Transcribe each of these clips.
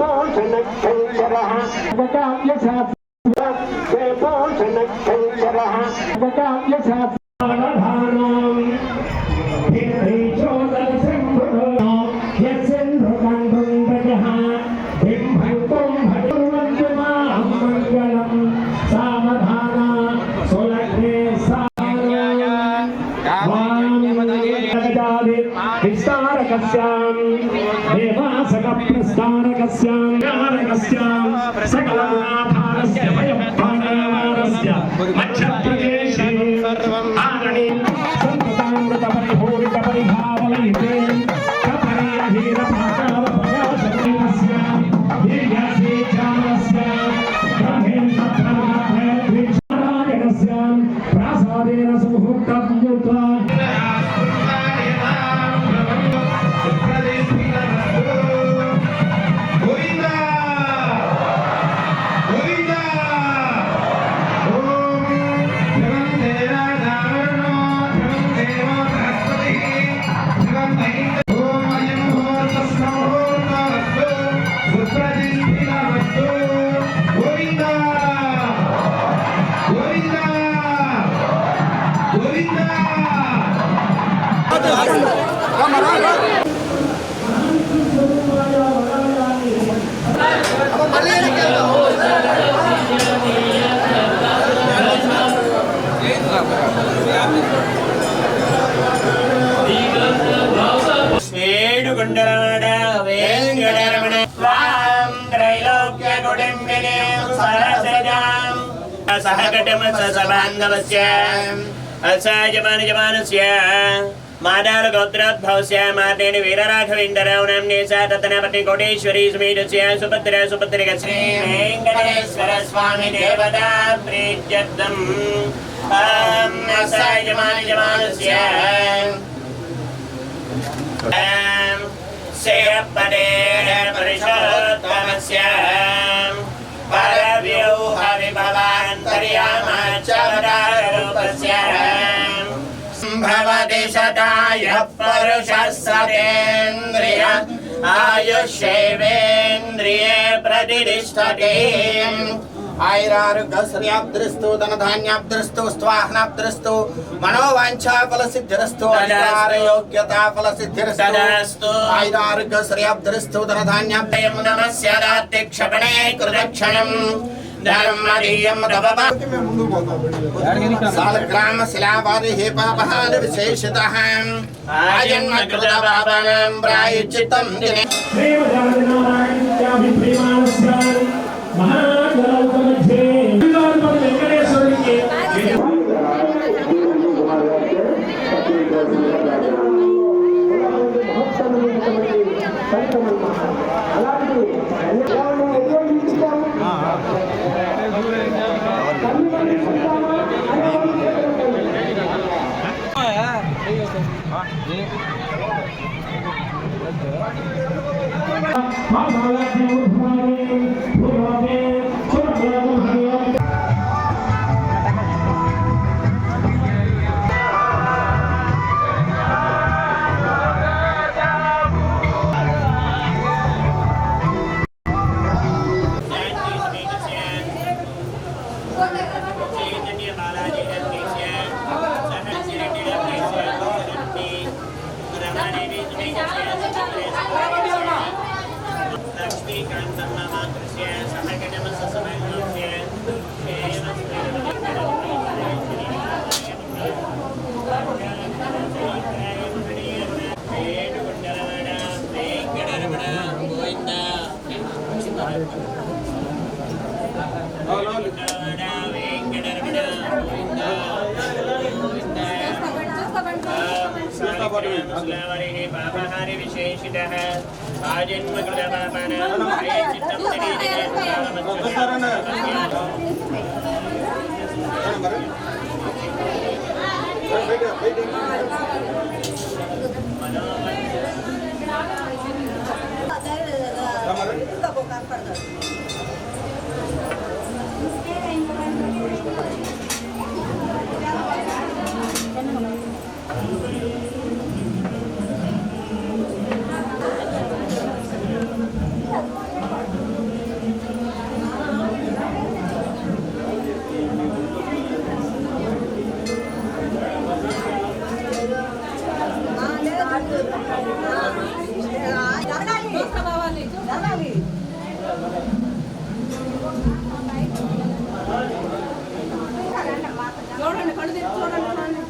पोषणक्षैरः Отця जटिमसबान्धवस्य असजमानजमानस्य मादालगोत्रोद्भवस्य मातेन वीरराघवेन्द्रराव सुभद्र सुभद्रिकश्री वेङ्कटेश्वरस्वामि देवता प्रीत्यर्थम्। విభవాంతర్యామాచరూపస్య భవతి శతాయ పరుషः సతేంద్రియ ఆయుష్యేవేంద్రియే ప్రతిష్టతే ఐరారుగశ్రియాబ్దృస్తు ధనధాన్యాబ్దృస్తు స్వాహనాబ్దృస్తు మనోవాంఛా ఫల సిద్ధిరస్తు యోగ్యతా ఫల సిద్ధిరస్తు తదాస్తు. ఐరారుగశ్రియాబ్దృస్తు ధనధాన్యాబ్దయం నమస్యాదాత్తి క్షపణే రవవ సాలగ్రామ శిలావారి హే పాపహార విశేషిత ఆజన్మ కృత పాపానాం ప్రాయశ్చిత్తం దినే विशेषितः आजन्मकृतपापनं चित्तं చూడండి కళ్ళు తెచ్చి చూడండి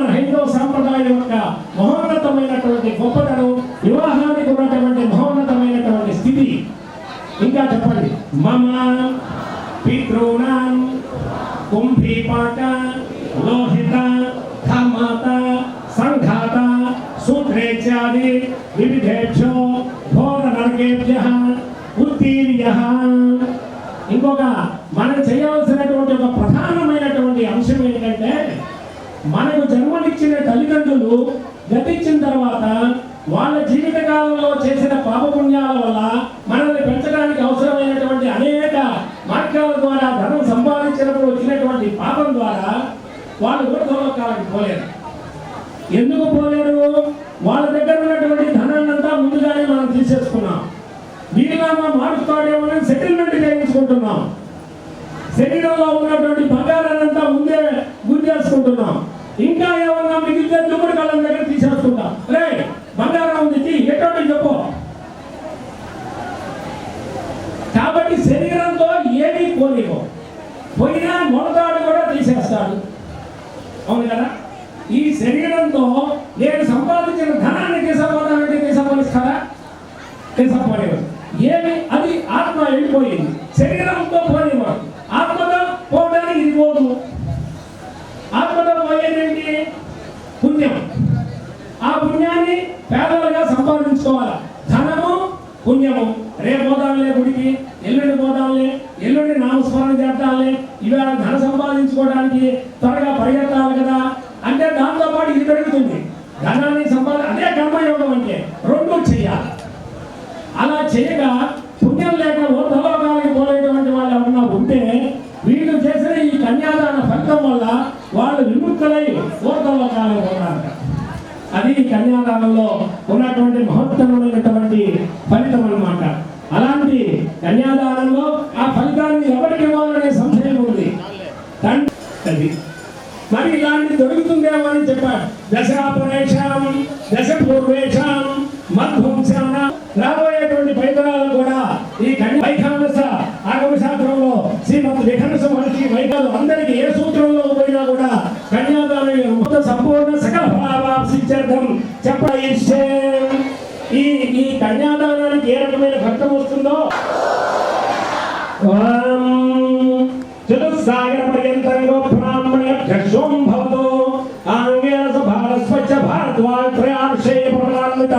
మన హైందవ సాంప్రదాయం యొక్క మహోన్నతమైనటువంటి గొప్పతనం వివాహానికి ఉన్నటువంటి మహోన్నతమైనటువంటి స్థితి. ఇంకా చెప్పండి. మమ పితృణాం కుంభీపాక లోహిత ధర్మాత సంఘాత సూత్రేత్యాది వివిధేభ్యో ఘోర నరకేభ్య ఉత్తీర్య. ఇంకొక మనం చేయాల్సినటువంటి ఒక ప్రధానమైనటువంటి అంశం ఏంటంటే మనకు ఇచ్చిన తల్లిదండ్రులు గతించిన తర్వాత వాళ్ళ జీవిత కాలంలో చేసిన పాపపుణ్యాల వల్ల మనల్ని పెంచడానికి అవసరమైనటువంటి అనేక మార్గాల ద్వారా ధనం సంపాదించినప్పుడు వచ్చినటువంటి పాపం ద్వారా వాళ్ళు ఊర్ధ్వలోకాలకు పోలేరు ఎందుకు పోలేరు వాళ్ళ దగ్గర ఉన్నటువంటి ధనాన్నంతా ముందుగానే మనం తీసేసుకున్నాం. వీరినామా మారుస్తాడేమో సెటిల్మెంట్ చేయించుకుంటున్నాం. శరీరంలో ఉన్నటువంటి బంగారాన్ని అంతా ముందే గుర్తేసుకుంటున్నాం ఇంకా ఏమన్నా మిగిలితే దుమ్ముడు కళ్ళ దగ్గర తీసేసుకుంటాం రే బంగారం ఉంది తీ, ఎటువంటి చెప్పు. కాబట్టి శరీరంతో ఏమీ పోలేవు. పోయినా మొలతాడు కూడా తీసేస్తాడు. అవును కదా? ఈ శరీరంతో నేను సంపాదించిన ధనాన్ని తీసుకోవాలంటే తీసుకోనిస్తారా తీసుకోలేవు ఏమి? అది ఆత్మ వెళ్ళిపోయింది. పుణ్యం. ఆ పుణ్యాన్ని పేదలుగా సంపాదించుకోవాలి? ధనము పుణ్యము. రేపు పోదాంలే గుడికి ఎల్లుండి పోదాంలే ఎల్లుండి నామస్మరణ చేద్దాంలే ఇవాళ ధన సంపాదించుకోవడానికి త్వరగా పరిగెత్తాలి కదా. అంటే దాంతో పాటు ఇది పెరుగుతుంది. ధనాన్ని సంపాద అదే కర్మయోగం అంటే రెండు చెయ్యాలి అలా చేయగా పుణ్యం లేక ఊర్ధలోకాలకి పోలేటువంటి వాళ్ళు ఎవరన్నా ఉంటే వీళ్ళు చేసిన ఈ కన్యాదాన ఫలితం వల్ల విముక్తులై ఊర్ధలోకాలకు పోతారట అది కన్యాదానంలో ఉన్నటువంటి మహత్తరమైనటువంటి ఫలితం అన్నమాట. అలాంటి కన్యాదానంలో ఆ ఫలితాన్ని ఎవరికి ఇవ్వాలనే సంశయం ఉంది. తండ్రి అది. మరి ఇలాంటి దొరుకుతుందేమో అని చెప్పాడు. దశాపరేషాం దశ పూర్వేషాం మధ్వంశాన. రాబోయేటువంటి పైతరాలు కూడా ఈ కన్యా వైఖానస ఆగమ శాస్త్రంలో శ్రీమద్ విఖనస మహర్షి వైఖాలు అందరికీ ఏ ఫలాభాసిత్యర్థం ఈ ఈ కన్యాదానానికి ఏ రకమైన ఫలితం వస్తుందో? ఓం చతుస్సాగర పర్యంతంగో బ్రాహ్మణ్యభ్యశోం భవతో ఆంగేన భారస్వచ్చ భారద్వాజ్ త్రయార్షే ప్రమాణిత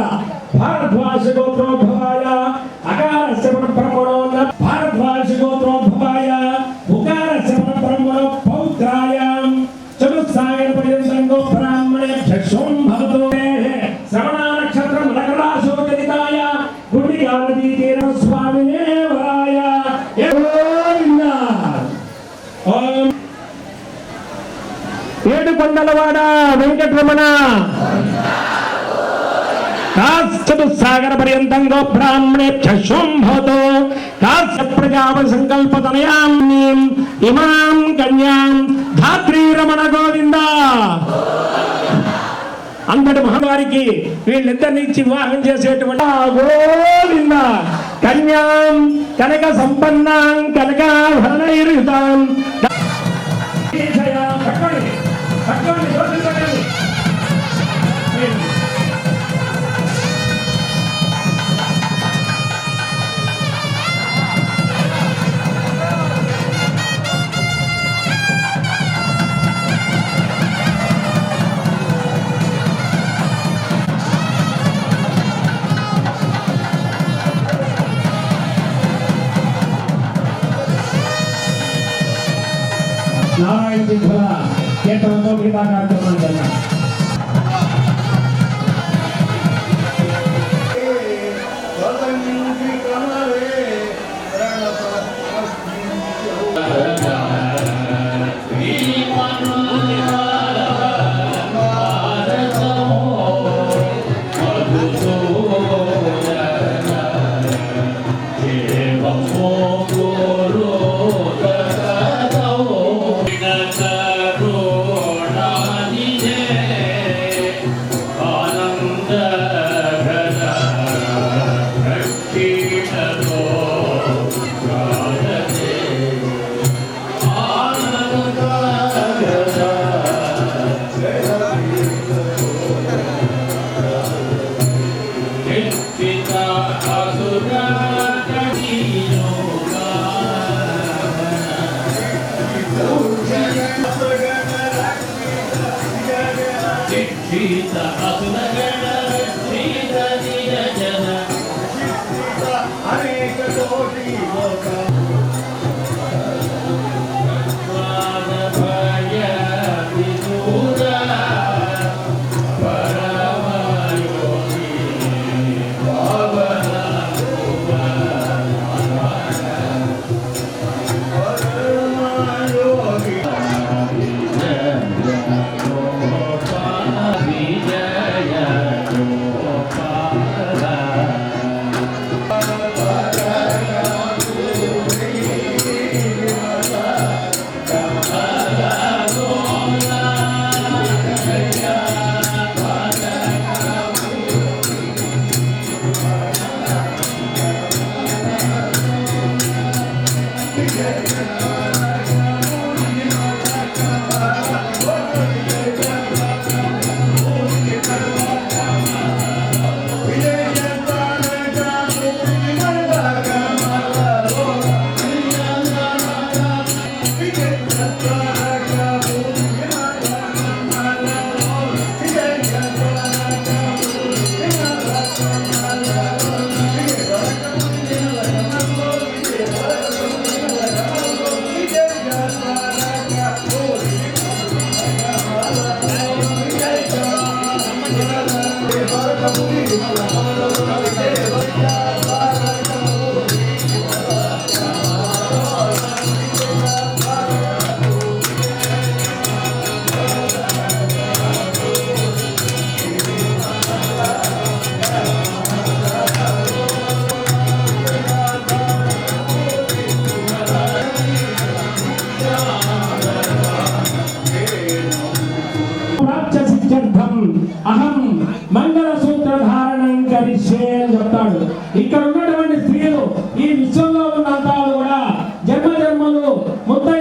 భారద్వాజ గోత్రోద్భవాయ అకారస్య పరబ్రహ్మణో భారద్వాజ గోత్రోద్భవాయ ఉకారస్య పరబ్రహ్మణో పౌత్రాయ. చతుస్సాగర పర్యంతంగో బ్రాహ్మణ్యభ్యశోం భవ వెంకటరమణ చతుస్సాగర పర్యంతం గో బ్రాహ్మణేభ్య శోంభవతో దాస్య ప్రజావ సంకల్పతనయాం ఇమాం కన్యాం ధాత్రీ రమణ గోవింద. అంతటి మహావారికి వీళ్ళిద్దరిని ఇచ్చి వివాహం చేసేటువంటి గోవింద. కన్యాం కనక సంపన్నాం కనకాభరణైర్యుతాం Kita akan జన్మలు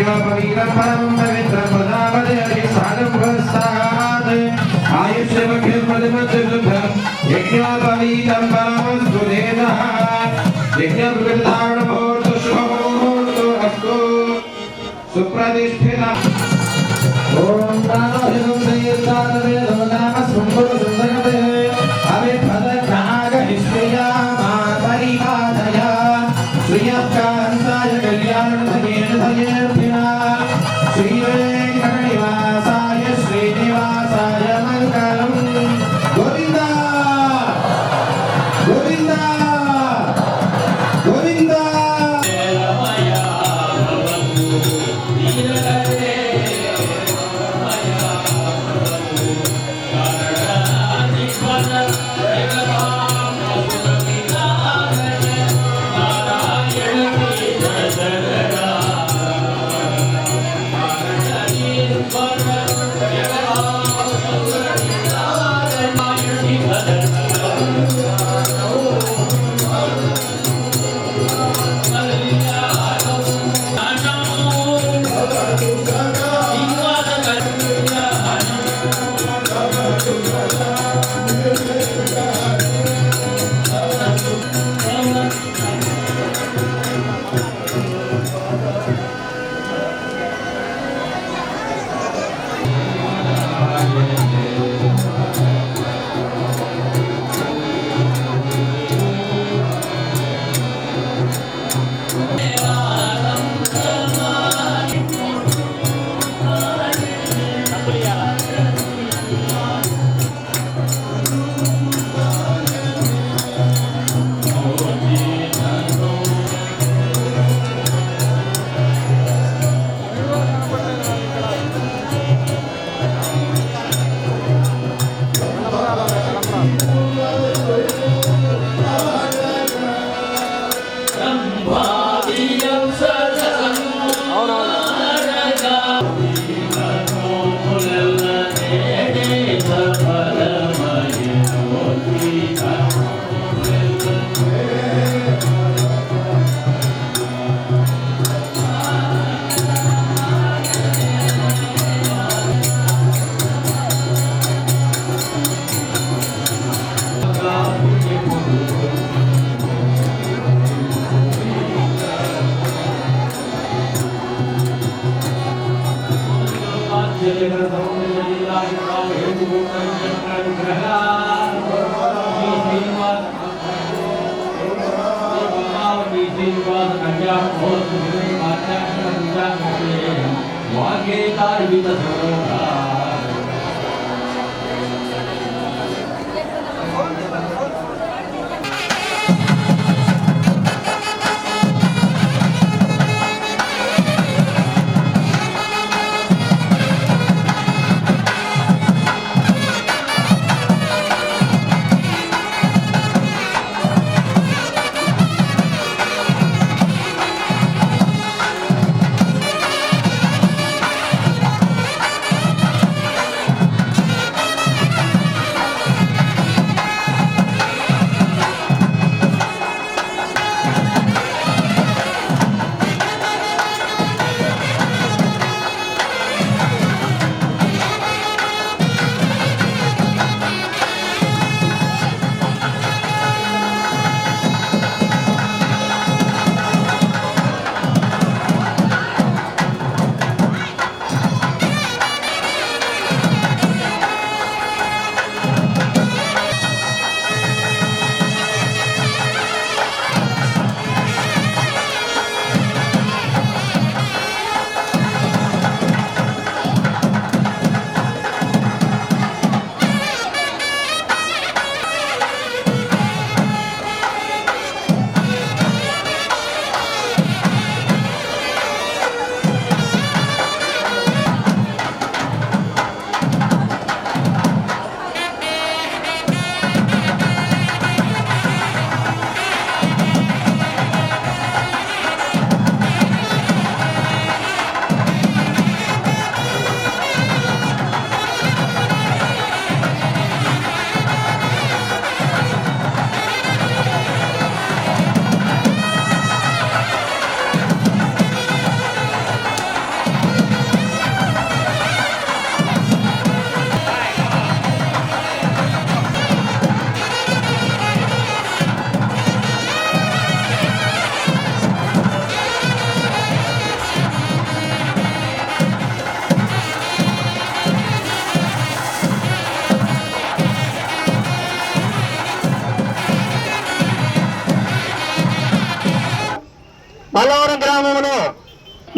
శివ పవిత్ర పరంపర. वाग्येतार्वितसरोधा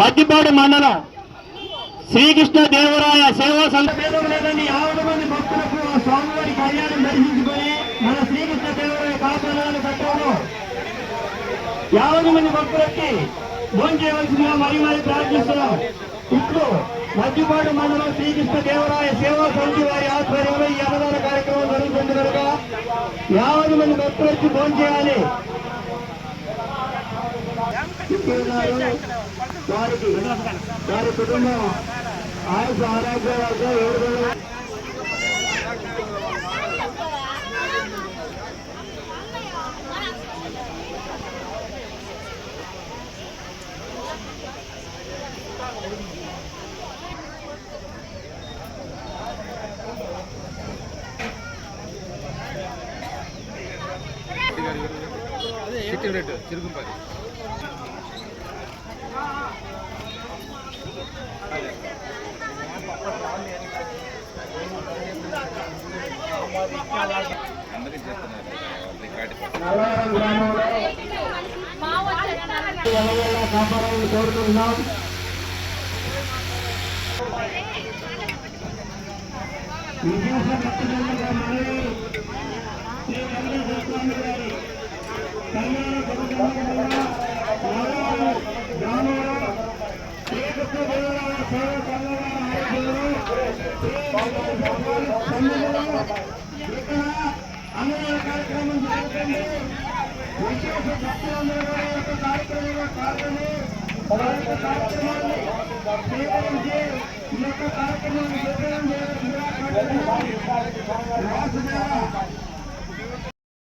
మద్దిపాడు మండలం శ్రీకృష్ణ దేవరాయ సేవా సంఘ భేదం లేదని యాభై మంది భక్తులకు ఆ స్వామివారి కళ్యాణం దర్శించుకొని మన శ్రీకృష్ణ దేవరాయ కాపాలను కట్టడంలో యాభై మంది భక్తులకి భోజనం చేయవలసిందిగా మరి మరి ప్రార్థిస్తున్నాం. ఇప్పుడు మద్దిపాడు మండలం శ్రీకృష్ణ దేవరాయ సేవా సమితి వారి ఆధ్వర్యంలో ఈ అన్నదాన కార్యక్రమం జరుగుతుంది కనుక యాభై మంది భక్తులకి భోజనం చేయాలి. ఇప్పుడు ఉన్నారు. వారికి వారి కుటుంబం ఆయుష ఆరోగ్యాలతో ఏడు నల్లవరం గ్రామంలో ఎల్లవేళలా కాపాడాలని కోరుకుంటున్నాం విశేష ఇక్కడ అన్నదాన కార్యక్రమం జరుగుతుంది. విశేష భక్తులందరూ కూడా యొక్క కార్యక్రమంలో పాల్గొని వారి యొక్క కార్యక్రమాన్ని స్వీకరించి ఈ యొక్క కార్యక్రమాన్ని